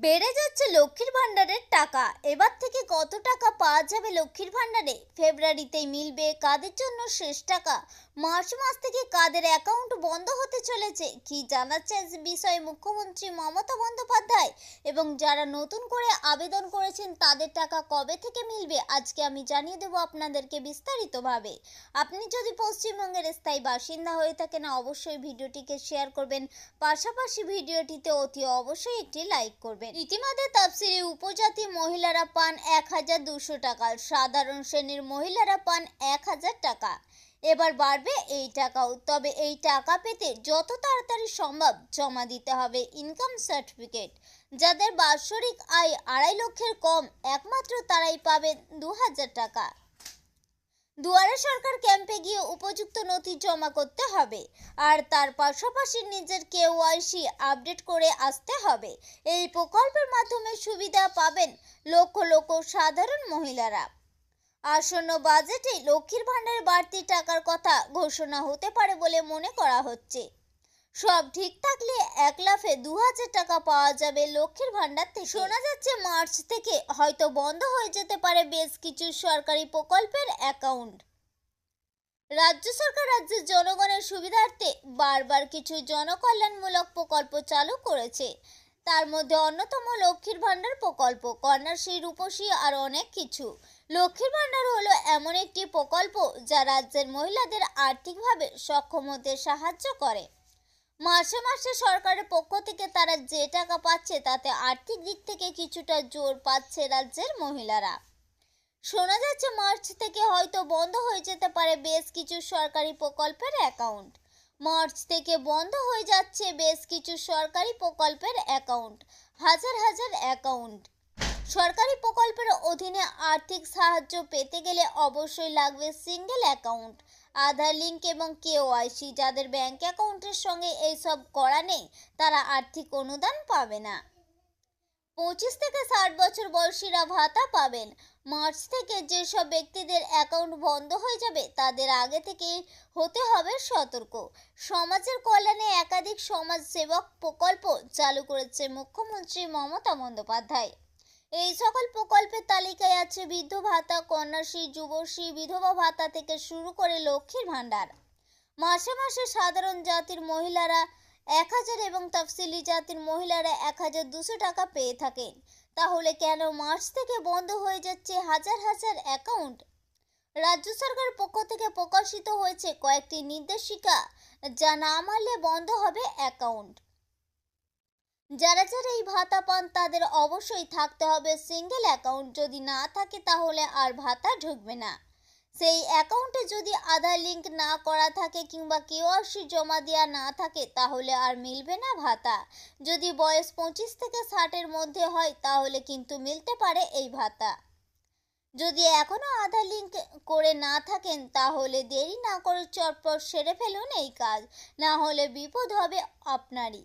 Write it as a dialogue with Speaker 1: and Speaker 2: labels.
Speaker 1: বেড়ে যাচ্ছে লক্ষ্মীর ভাণ্ডারের টাকা। এবার থেকে কত টাকা পাওয়া যাবে লক্ষ্মীর ভাণ্ডারে? ফেব্রুয়ারিতেই মিলবে কাদের জন্য শেষ টাকা? মার্চ মাস থেকে কাদের অ্যাকাউন্ট বন্ধ হতে চলেছে? কি জানাচ্ছে এ বিষয়ে মুখ্যমন্ত্রী মমতা বন্দ্যোপাধ্যায়? এবং যারা নতুন করে আবেদন করেছেন, তাদের টাকা কবে থেকে মিলবে? আজকে আমি জানিয়ে দেবো আপনাদেরকে বিস্তারিতভাবে। আপনি যদি পশ্চিমবঙ্গের স্থায়ী বাসিন্দা হয়ে থাকেন, অবশ্যই ভিডিওটিকে শেয়ার করবেন। পাশাপাশি ভিডিওটিতে অতি অবশ্যই একটি লাইক করবেন। ইতিমধ্যে তাফসিরে উপজাতি মহিলারা পান এক হাজার দুশো টাকা, সাধারণ শ্রেণির মহিলারা পান এক হাজার টাকা। এবার বাড়বে এই টাকাও, তবে এই টাকা পেতে যত তাড়াতাড়ি সম্ভব জমা দিতে হবে ইনকাম সার্টিফিকেট। যাদের বাৎসরিক আয় আড়াই লক্ষের কম, একমাত্র তারাই পাবেন দু হাজার টাকা। দুয়ারে সরকার ক্যাম্পে গিয়ে উপযুক্ত নথি জমা করতে হবে। আর তার পাশাপাশি নিজের কেওয়াইসি আপডেট করে আসতে হবে। এই প্রকল্পের মাধ্যমে সুবিধা পাবেন লক্ষ লক্ষ সাধারণ মহিলারা। আসন্ন বাজেটে লক্ষ্মীর ভাণ্ডারের বাড়তি টাকার কথা ঘোষণা হতে পারে বলে মনে করা হচ্ছে। সব ঠিক থাকলে এক লাফে দু হাজার টাকা পাওয়া যাবে লক্ষ্মীর ভাণ্ডার থেকে। শোনা যাচ্ছে মার্চ থেকে হয়তো বন্ধ হয়ে যেতে পারে বেশ কিছু সরকারি প্রকল্পের অ্যাকাউন্ট। রাজ্য সরকার রাজ্যের জনগণের সুবিধার্থে বারবার কিছু জনকল্যাণমূলক প্রকল্প চালু করেছে। তার মধ্যে অন্যতম লক্ষ্মীর ভাণ্ডার প্রকল্প, কন্যাশ্রী, রূপশ্রী আর অনেক কিছু। লক্ষ্মীর ভাণ্ডার হলো এমন একটি প্রকল্প যা রাজ্যের মহিলাদের আর্থিকভাবে সক্ষম হতে সাহায্য করে। মাসে মাসে সরকারের পক্ষ থেকে তারা যে টাকা পাচ্ছে তাতে আর্থিক দিক থেকে কিছুটা জোর পাচ্ছে রাজ্যের মহিলারা। শোনা যাচ্ছে মার্চ থেকে হয়তো বন্ধ হয়ে যেতে পারে বেশ কিছু সরকারি প্রকল্পের অ্যাকাউন্ট। মার্চ থেকে বন্ধ হয়ে যাচ্ছে বেশ কিছু সরকারি প্রকল্পের অ্যাকাউন্ট, হাজার হাজার অ্যাকাউন্ট। সরকারি প্রকল্পের অধীনে আর্থিক সাহায্য পেতে গেলে অবশ্যই লাগবে সিঙ্গেল অ্যাকাউন্ট আধার লিঙ্ক এবং কেওয়াইসি যাদের ব্যাংক অ্যাকাউন্টের সঙ্গে এইসব করা নেই, তারা আর্থিক অনুদান পাবে না। পঁচিশ থেকে ষাট বছর বয়সীরা ভাতা পাবেন। মার্চ থেকে যেসব ব্যক্তিদের অ্যাকাউন্ট বন্ধ হয়ে যাবে, তাদের আগে থেকে হতে হবে সতর্ক। সমাজের কল্যাণে একাধিক সমাজ সেবক প্রকল্প চালু করেছে মুখ্যমন্ত্রী মমতা বন্দ্যোপাধ্যায়। এই সকল প্রকল্পের তালিকায় আছে বৃদ্ধ ভাতা, কন্যাশ্রী, যুবশ্রী, বিধবা ভাতা থেকে শুরু করে লক্ষ্মীর ভাণ্ডার। মাসে মাসে সাধারণ জাতির মহিলারা এক হাজার এবং তফসিলি জাতির মহিলারা এক হাজার দুশো টাকা পেয়ে থাকেন। তাহলে কেন মার্চ থেকে বন্ধ হয়ে যাচ্ছে হাজার হাজার অ্যাকাউন্ট? রাজ্য সরকারের পক্ষ থেকে প্রকাশিত হয়েছে কয়েকটি নির্দেশিকা, যা না মানলে বন্ধ হবে অ্যাকাউন্ট। যারা যারা এই ভাতা পান, তাদের অবশ্যই থাকতে হবে সিঙ্গেল অ্যাকাউন্ট যদি না থাকে, তাহলে আর ভাতা ঢুকবে না। সেই অ্যাকাউন্টে যদি আধার লিঙ্ক না করা থাকে কিংবা কেওয়াইসি জমা দেওয়া না থাকে, তাহলে আর মিলবে না ভাতা। যদি বয়স পঁচিশ থেকে ষাটের মধ্যে হয়, তাহলে কিন্তু মিলতে পারে এই ভাতা। যদি এখনও আধার লিঙ্ক করে না থাকেন, তাহলে দেরি না করে চটপট সেরে ফেলুন এই কাজ। না হলে বিপদ হবে আপনারই।